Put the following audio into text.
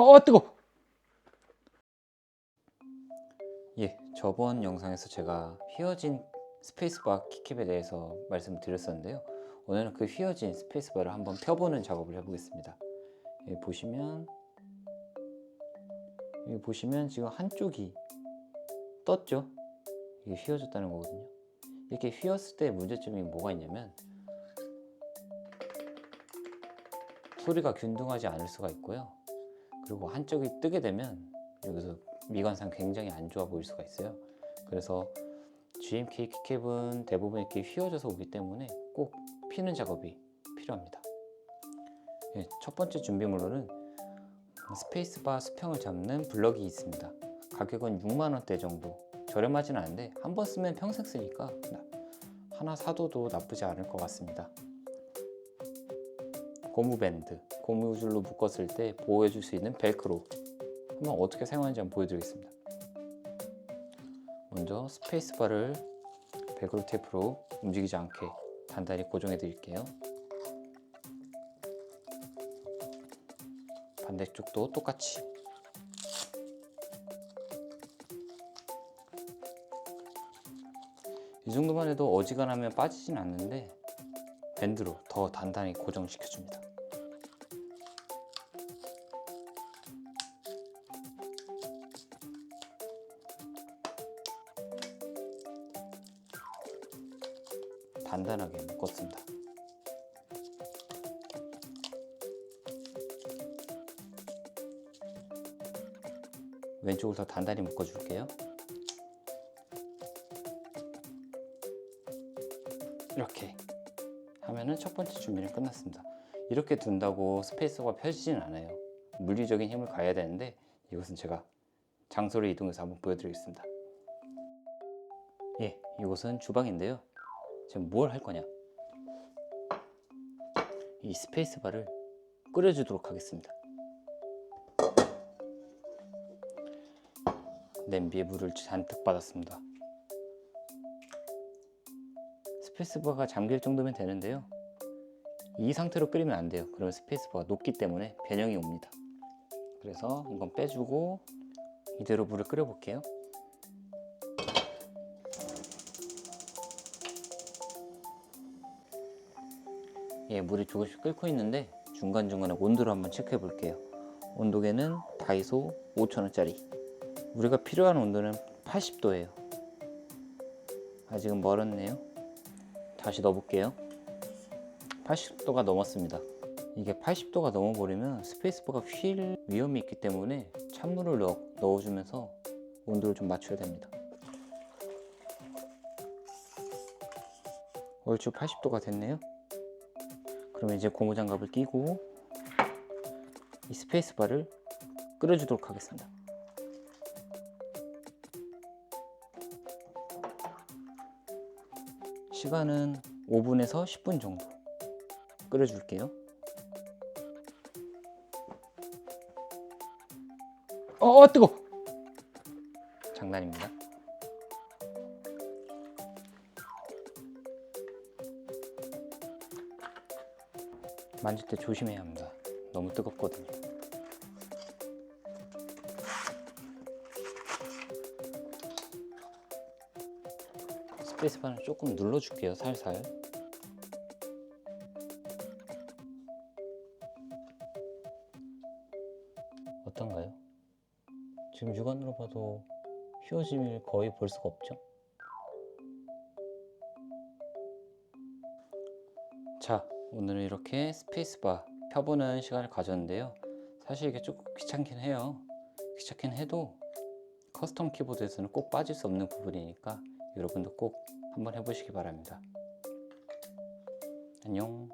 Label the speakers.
Speaker 1: 어 뜨거. 예, 저번 영상에서 제가 휘어진 스페이스바 키캡에 대해서 말씀을 드렸었는데요. 오늘은 그 휘어진 스페이스바를 한번 펴보는 작업을 해보겠습니다. 여기 보시면 여기 보시면 지금 한쪽이 떴죠? 이게 휘어졌다는 거거든요. 이렇게 휘었을 때 문제점이 뭐가 있냐면 소리가 균등하지 않을 수가 있고요. 그리고 한쪽이 뜨게 되면 여기서 미관상 굉장히 안 좋아 보일 수가 있어요. 그래서 GMK 키캡은 대부분 이렇게 휘어져서 오기 때문에 꼭 피는 작업이 필요합니다. 예, 첫 번째 준비물로는 스페이스바 수평을 잡는 블럭이 있습니다. 가격은 6만 원대 정도 저렴하진 않은데 한 번 쓰면 평생 쓰니까 하나 사둬도 나쁘지 않을 것 같습니다. 고무 밴드, 고무줄로 묶었을 때 보호해줄 수 있는 벨크로 한번 어떻게 사용하는지 한번 보여드리겠습니다. 먼저 스페이스바를 벨크로 테이프로 움직이지 않게 단단히 고정해 드릴게요. 반대쪽도 똑같이 이 정도만 해도 어지간하면 빠지진 않는데 밴드로 더 단단히 고정시켜 줍니다. 단단하게 묶었습니다. 왼쪽을 더 단단히 묶어줄게요. 이렇게 하면은 첫 번째 준비는 끝났습니다. 이렇게 둔다고 스페이스가 펴지진 않아요. 물리적인 힘을 가해야 되는데 이것은 제가 장소를 이동해서 한번 보여드리겠습니다. 예, 이곳은 주방인데요. 지금 뭘 할 거냐? 이 스페이스바를 끓여주도록 하겠습니다. 냄비에 물을 잔뜩 받았습니다. 스페이스바가 잠길 정도면 되는데요. 이 상태로 끓이면 안 돼요. 그러면 스페이스바가 녹기 때문에 변형이 옵니다. 그래서 이건 빼주고 이대로 물을 끓여 볼게요. 예, 물이 조금씩 끓고 있는데 중간중간에 온도를 한번 체크해 볼게요. 온도계는 다이소 5,000원짜리. 우리가 필요한 온도는 80도예요. 아직은 멀었네요. 다시 넣어볼게요. 80도가 넘었습니다. 이게 80도가 넘어버리면 스페이스바가 휠 위험이 있기 때문에 찬물을 넣어, 넣어주면서 온도를 좀 맞춰야 됩니다. 얼추 80도가 됐네요. 그러면 이제 고무장갑을 끼고 이 스페이스바를 끓여주도록 하겠습니다. 시간은 5분에서 10분 정도 끓여줄게요. 어, 어 뜨거. 장난입니다. 만질 때 조심해야 합니다. 너무 뜨겁거든요. 스페이스바는 조금 눌러줄게요, 살살. 어떤가요? 지금 육안으로 봐도 휘어짐을 거의 볼 수가 없죠? 오늘은 이렇게 스페이스바 펴보는 시간을 가졌는데요. 사실 이게 조금 귀찮긴 해요. 귀찮긴 해도 커스텀 키보드에서는 꼭 빠질 수 없는 부분이니까 여러분도 꼭 한번 해보시기 바랍니다. 안녕.